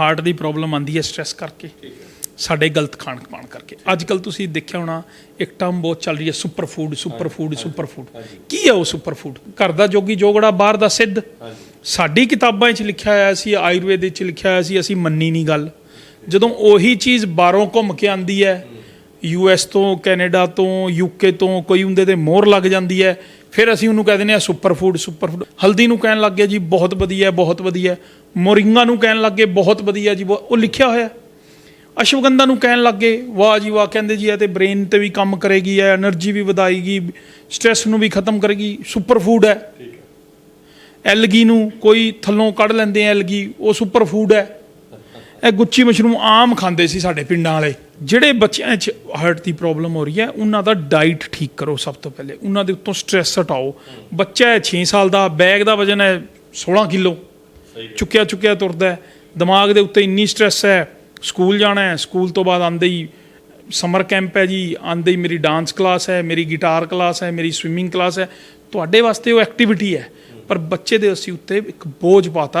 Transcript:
Heart ਦੀ problem ਆਂਦੀ ਹੈ stress ਕਰਕੇ। ਸਾਡੇ ਗਲਤ ਖਾਣ ਪਾਣ ਕਰਕੇ। ਅੱਜ ਕੱਲ ਤੁਸੀਂ ਦੇਖਿਆ ਹੋਣਾ ਇੱਕ ਟਰਮ ਬਹੁਤ ਚੱਲ ਰਹੀ ਹੈ super food super food super food ਕੀ ਹੈ ਉਹ ਸੁਪਰ ਫੂਡ ਘਰ ਦਾ ਜੋਗੀ ਜੋਗੜਾ ਬਾਹਰ ਦਾ ਸਿੱਧ। ਸਾਡੀ ਕਿਤਾਬਾਂ 'ਚ ਲਿਖਿਆ ਹੋਇਆ ਸੀ ਆਯੁਰਵੇਦ 'ਚ ਲਿਖਿਆ ਹੋਇਆ ਸੀ ਅਸੀਂ ਮੰਨੀ ਨਹੀਂ ਗੱਲ। ਜਦੋਂ ਉਹੀ ਚੀਜ਼ ਬਾਹਰੋਂ ਘੁੰਮ ਕੇ ਆਂਦੀ ਹੈ ਯੂ ਯੂਐਸ ਤੋਂ ਕੈਨੇਡਾ ਤੋਂ ਯੂਕੇ ਤੋਂ ਕੋਈ ਹੁੰਦੇ ਤੇ ਮੋਹਰ ਲੱਗ ਜਾਂਦੀ ਹੈ। ਫਿਰ ਅਸੀਂ ਉਹਨੂੰ ਕਹਿ ਦਿੰਦੇ ਆ ਸੁਪਰ ਫੂਡ ਸੁਪਰ ਫੂਡ ਹਲਦੀ ਨੂੰ ਕਹਿਣ ਲੱਗ ਗਏ ਜੀ ਬਹੁਤ ਵਧੀਆ ਬਹੁਤ ਵਧੀਆ। ਮੋਰਿੰਗਾ ਨੂੰ ਕਹਿਣ ਲੱਗ ਗਏ ਬਹੁਤ ਵਧੀਆ ਜੀ ਉਹ ਲਿਖਿਆ ਹੋਇਆ। ਅਸ਼ਵਗੰਧਾ ਨੂੰ ਕਹਿਣ ਲੱਗ ਗਏ ਵਾਹ ਜੀ ਵਾਹ ਕਹਿੰਦੇ ਜੀ ਇਹ ਤੇ ਬ੍ਰੇਨ ਤੇ ਵੀ ਕੰਮ ਕਰੇਗੀ ਹੈ એનર્ਜੀ ਵੀ ਵਧਾਏਗੀ ਸਟ्रेस ਨੂੰ ਵੀ ਖਤਮ ਕਰੇਗੀ ਸੁਪਰ ਫੂਡ ਹੈ। ਠੀਕ ਹੈ। ਐਲਗੀ ਨੂੰ ਕੋਈ ਥੱਲੋਂ ਕੱਢ ਲੈਂਦੇ ਐ ਐਲਗੀ ਉਹ ਸੁਪਰ ਫੂਡ ਹੈ। ਇਹ ਗੁੱਚੀ ਮਸ਼ਰੂਮ ਆਮ ਖਾਂਦੇ ਸੀ ਸਾਡੇ ਪਿੰਡਾਂ ਵਾਲੇ। ਜਿਹੜੇ ਬੱਚਿਆਂ 'ਚ ਹਾਰਟ ਦੀ ਪ੍ਰੋਬਲਮ ਹੋ ਰਹੀ ਹੈ ਉਹਨਾਂ ਦਾ ਡਾਈਟ ਠੀਕ ਕਰੋ ਸਭ ਤੋਂ ਪਹਿਲੇ। ਉਹਨਾਂ ਦੇ ਉੱਤੋਂ ਸਟ੍ਰੈਸ ਹਟਾਓ। ਬੱਚਾ ਹੈ 6 ਸਾਲ ਦਾ ਬੈਗ ਦਾ ਵਜ਼ਨ ਹੈ 16 ਕਿਲੋ। ਚੁੱਕਿਆ ਚੁੱਕਿਆ ਤੁਰਦਾ ਹੈ। ਦਿਮਾਗ ਦੇ ਉੱਤੇ ਇੰਨੀ ਸਟ੍ਰੈਸ ਹੈ ਸਕੂਲ ਜਾਣਾ ਹੈ ਸਕੂਲ ਤੋਂ ਬਾਅਦ ਆਂਦੇ ਹੀ ਸਮਰ ਕੈਂਪ ਹੈ ਜੀ ਆਂਦੇ ਹੀ ਮੇਰੀ ਡਾਂਸ ਕਲਾਸ ਹੈ ਮੇਰੀ ਗਿਟਾਰ ਕਲਾਸ ਹੈ ਮੇਰੀ ਸਵਿਮਿੰਗ ਕਲਾਸ ਹੈ। ਤੁਹਾਡੇ ਵਾਸਤੇ ਉਹ ਐਕਟੀਵਿਟੀ ਹੈ ਪਰ ਬੱਚੇ ਦੇ ਅਸੀਂ ਉੱਤੇ ਇੱਕ ਬੋਝ ਪਾਤਾ